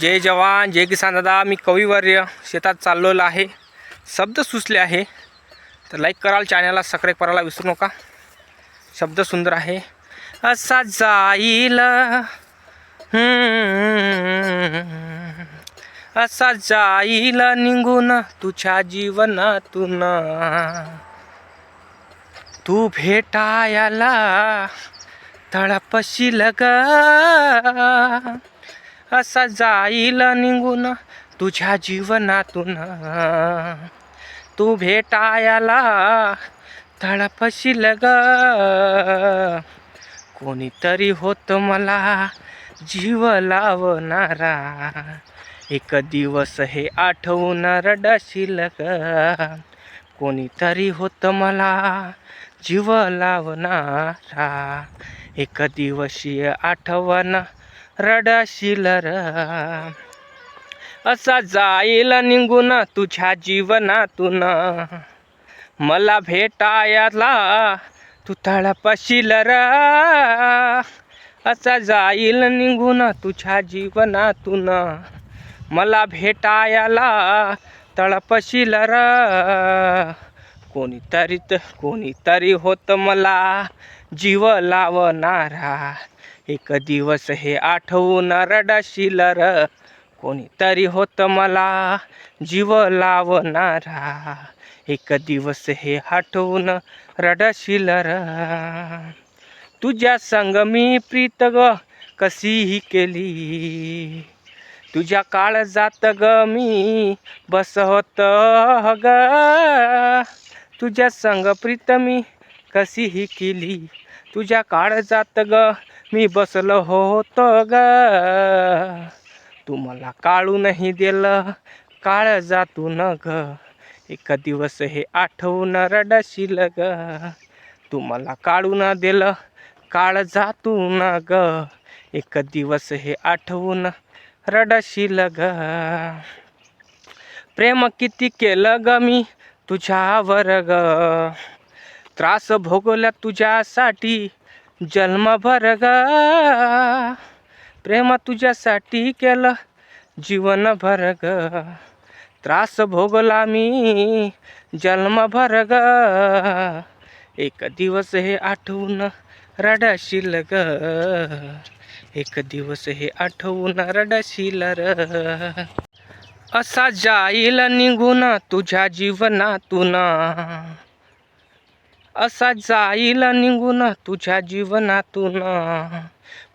जय जवान जय किसान दादा. मी कविवर्य शेतात चाललेलो आहे. शब्द सुचले आहे. तर लाईक कराल चॅनलला सबस्क्राईब करायला विसरू नका. शब्द सुंदर आहे. असा जाईल. असा जाईल निघून तुझ्या जीवनातून. तू भेटायला तळपशील ग. असा जाईल निघून तुझ्या जीवनातून. तू भेटायला तळपशील ग. कोणीतरी होत मला जीव लावणारा. एक दिवस हे आठवून रडशील ग. कोणीतरी होत मला जीव लावणारा. एक दिवशी आठवण रडशील र. असा जाईल निघून तुझ्या जीवनातून. मला भेटायला तू तळपशील र. असा जाईल निघून तुझ्या जीवनातून. मला भेटायला तळपशील र. कोणीतरी तर कोणीतरी होत मला जीव लावणारा. एक दिवस हे आठवून रडशील र. कोणीतरी होत मला जीव लावणारा. एक दिवस हे आठवून रडशील र. तुझ्या संग मी प्रीत ग कशीही केली. तुझ्या काळ जात ग मी बसवत ग. तुझ्या संग प्रीत मी कशीही केली. तुझ्या काळजात ग. मी बसलो होतो ग. तू मला काळू नाही दिलं. काळजातून ग. एक दिवस हे आठवून रडशील ग. तू मला ना दिलं. काळजातून ग. एक दिवस हे आठवून रडशील ग. प्रेम किती केलं ग मी तुझ्यावर ग. त्रास भोगल्या तुझ्यासाठी जन्मभर ग. प्रेम तुझ्यासाठी केलं जीवनभर ग. त्रास भोगला मी जन्मभर ग. एक दिवस हे आठवून रडशील ग. एक दिवस हे आठवून रडशील र. असा जाईल निघून तुझ्या जीवनातून. असा जाईल निघून तुझ्या जीवनातून.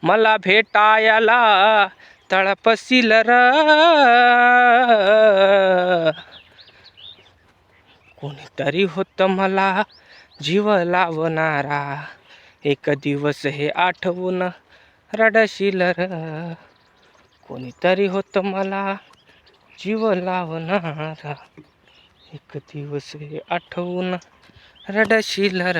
मला भेटायला तळपशील र. कोणीतरी होत मला जीव लावणारा. एक दिवस हे आठवून रडशील र. कोणीतरी होत मला जीव लावणारा. एक दिवस हे आठवून रडशील र